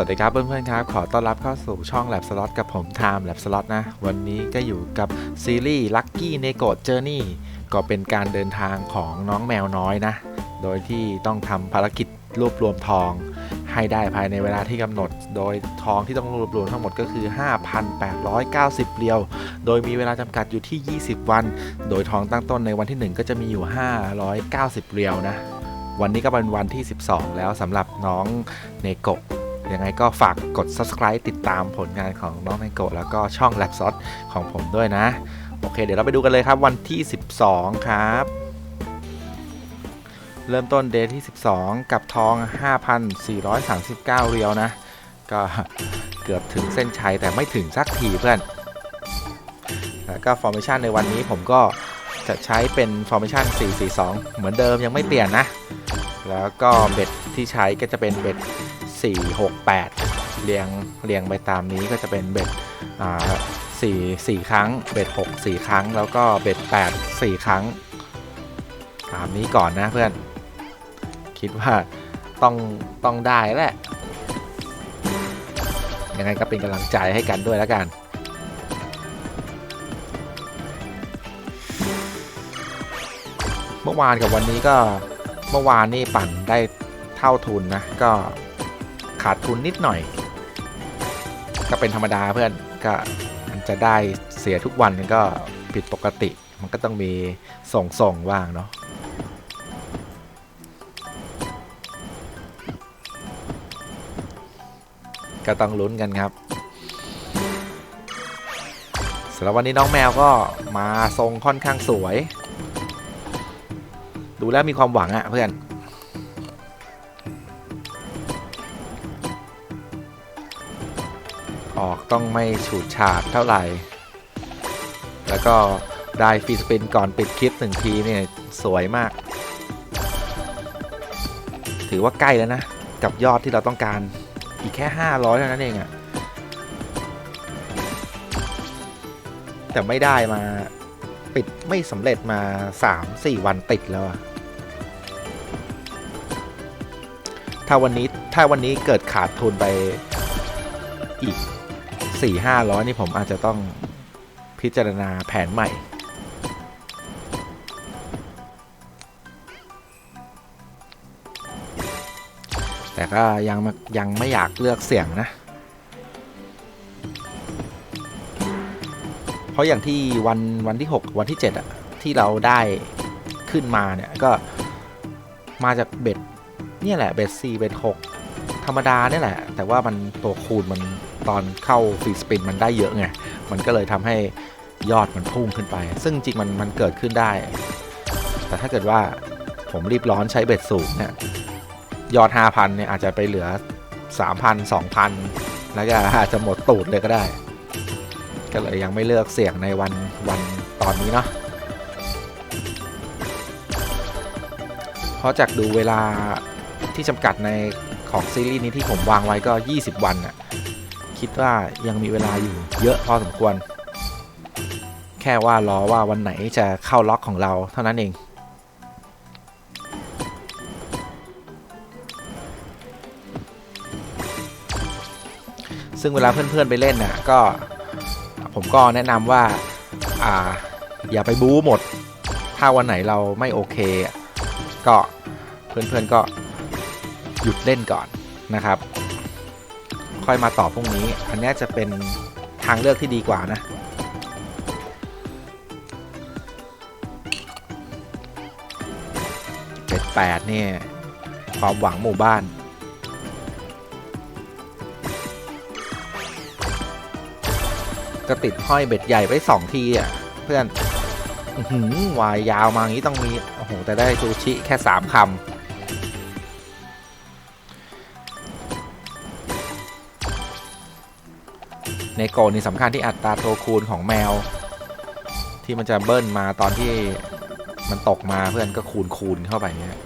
วัสดีครับเพื่อนๆครับ ขอต้อนรับเข้าสู่ช่อง Lab Slot กับผม Time Lab Slot นะ วันนี้ก็อยู่กับซีรีส์ Lucky n e g o Journey ก็เป็นการเดินทางของน้องแมวน้อยนะ โดยที่ต้องทำภารกิจรวบรวมทองให้ได้ภายในเวลาที่กำหนด โดยทองที่ต้องรวบรวมทั้งหมดก็คือ 5,890เหรียว โดยมีเวลาจำกัดอยู่ที่ 20 วัน โดยทองตั้งต้นในวันที่ 1 ก็จะมีอยู่ 590เหรียวนะ วันนี้ก็เป็นวันที่ 12 แล้วสำหรับน้องเนโกะ ยังไงก็ฝากกด subscribe ติดตามผลงานของน้องเนโกะแล้วก็ช่อง Lab s o t ของผมด้วยนะ โอเค เดี๋ยวเราไปดูกันเลยครับวันที่ 12 ครับ เริ่มต้นเดย์ที่ 12 กับทอง 5,439 เรียวนะ ก็เกือบถึงเส้นชัยแต่ไม่ถึงสักทีเพื่อน แล้วก็ฟอร์เมชันในวันนี้ผมก็จะใช้เป็นฟอร์เมชัน442 เหมือนเดิมยังไม่เปลี่ยนนะ แล้วก็เบ็ดที่ใช้ก็จะเป็นเบ็ด 468 เรียงเรียงไปตามนี้ก็จะเป็นเบ็ดอ่า4 4ครั้ง เบ็ด6 4ครั้ง แล้วก็เบ็ด8 4ครั้ง ตามนี้ก่อนนะเพื่อน คิดว่าต้องต้องได้แหละ ยังไงก็เป็นกำลังใจให้กันด้วยแล้วกันเมื่อวานกับวันนี้ก็เมื่อวานนี่ปั่นได้เท่าทุนนะ ก็ ขาดทุนนิดหน่อย ก็เป็นธรรมดาเพื่อนก็มันจะได้เสียทุกวันก็ผิดปกติ มันก็ต้องมีส่งส่งว่างเนาะก็ต้องลุ้นกันครับสำหรับวันนี้น้องแมวก็มาทรงค่อนข้างสวย ดูแล้วมีความหวังอะเพื่อน ต้องไม่ฉูดฉาดเท่าไหร่ แล้วก็ได้ฟีสปินก่อนปิดคลิปหนึ่งทีเนี่ยสวยมาก ถือว่าใกล้แล้วนะ กับยอดที่เราต้องการอีกแค่ 500 เท่านั้นเองอะแต่ไม่ได้มาปิดไม่สำเร็จมา 3-4 วันติดแล้วอะถ้าวันนี้ถ้าวันนี้เกิดขาดทุนไปอีก สี่ห้าร้อยนี่ผมอาจจะต้องพิจารณาแผนใหม่ แต่ก็ยังยังไม่อยากเลือกเสี่ยงนะ เพราะอย่างที่วันวันที่ 6 วันที่ 7อะที่เราได้ขึ้นมาเนี่ยก็มาจากเบ็ดเนี่ยแหละเบ็ด4เบ็ด6ธรรมดาเนี่ยแหละ แต่ว่ามันตัวคูณมัน ตอนเข้าฟรีสปินมันได้เยอะไง มันก็เลยทำให้ยอดมันพุ่งขึ้นไป ซึ่งจริงมันมันเกิดขึ้นได้ แต่ถ้าเกิดว่าผมรีบร้อนใช้เบ็ดสูงเนี่ยยอด 5,000เนี่ยอาจจะไปเหลือ 3,000 2,000 แล้วก็อาจจะหมดตูดเลยก็ได้ ก็เลยยังไม่เลือกเสี่ยงในวันวันตอนนี้เนาะเพราะจากดูเวลาที่จำกัดในของซีรีส์นี้ที่ผมวางไว้ก็ 20 วันน่ะ คิดว่ายังมีเวลาอยู่เยอะพอสมควร แค่ว่ารอว่าวันไหนจะเข้าล็อกของเราเท่านั้นเอง ซึ่งเวลาเพื่อนๆไปเล่นน่ะก็ผมก็แนะนำว่าอ่าอย่าไปบู๊หมด ถ้าวันไหนเราไม่โอเค ก็เพื่อนๆก็หยุดเล่นก่อนนะครับ ค่อยมาต่อพรุ่งนี้ อันนี้จะเป็นทางเลือกที่ดีกว่านะเป็ดแปดเนี่ยความหวังหมู่บ้านก็ติดห้อยเบ็ดใหญ่ไว้สองทีอะ เพื่อนหือวายยาวมาอย่างนี้ต้องมี โอ้โห แต่ได้ซูชิแค่สามคำ ในโกนี่สำคัญที่อัตราตัวคูณของแมว ที่มันจะเบิ้ลมาตอนที่มันตกมาเพื่อนก็คูณคูณเข้าไปเนี่ย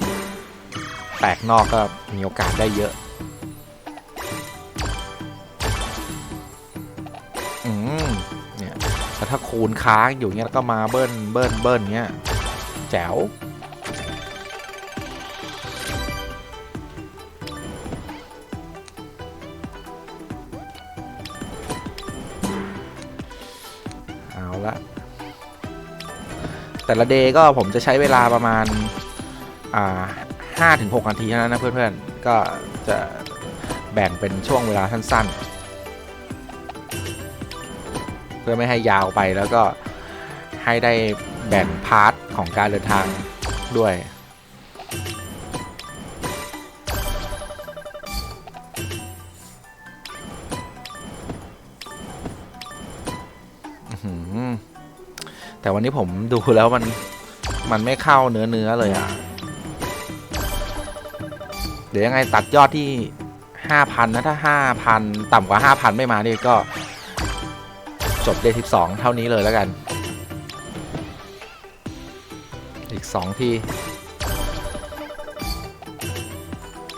แตกนอกก็มีโอกาสได้เยอะอืมเนี่ยแต่ถ้าคูณค้างอยู่เงี้ยแล้วก็มาเบิ้ลเบิ้ลเบิ้ลเงี้ยแจ๋ว ละ แต่ละเดย์ก็ผมจะใช้เวลาประมาณอ่าห้าถึงหกนาทีเท่านั้นนะเพื่อนๆ ก็จะแบ่งเป็นช่วงเวลาสั้นๆ เพื่อไม่ให้ยาวไปแล้วก็ให้ได้แบ่งพาร์ทของการเดินทางด้วย แต่วันนี้ผมดูแล้วมัน มันไม่เข้าเนื้อเนื้อเลยอะ เดี๋ยวยังไงตัดยอดที่ห้าพันนะถ้าห้าพันต่ำกว่าห้าพันไม่มานี่ก็ จบเดย์สิบสองเท่านี้เลยแล้วกัน อีกสองที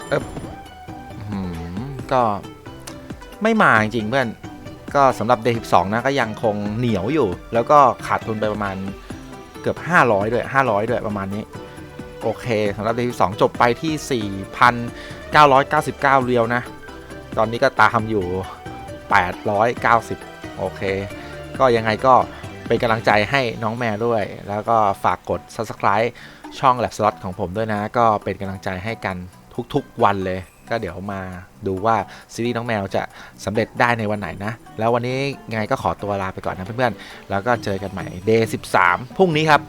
เอ๊บหือก็ไม่มาจริงเพื่อน ก็สำหรับ Day 12 นะก็ยังคงเหนียวอยู่ แล้วก็ขาดทุนไปประมาณเกือบ 500 ด้วย 500 ด้วยประมาณนี้ โอเคสำหรับ Day 12 จบไปที่ 4,999 เรียวนะ ตอนนี้ก็ตามอยู่ 890 โอเค ก็ยังไงก็เป็นกำลังใจให้น้องแมวด้วย แล้วก็ฝากกด Subscribe ช่อง Lab Slot ของผมด้วยนะ ก็เป็นกำลังใจให้กันทุกๆวันเลย ก็เดี๋ยวมาดูว่าซีรีส์น้องแมวจะสำเร็จได้ในวันไหนนะ แล้ววันนี้ยังไงก็ขอตัวลาไปก่อนนะเพื่อนๆ แล้วก็เจอกันใหม่เดย์13 พรุ่งนี้ครับ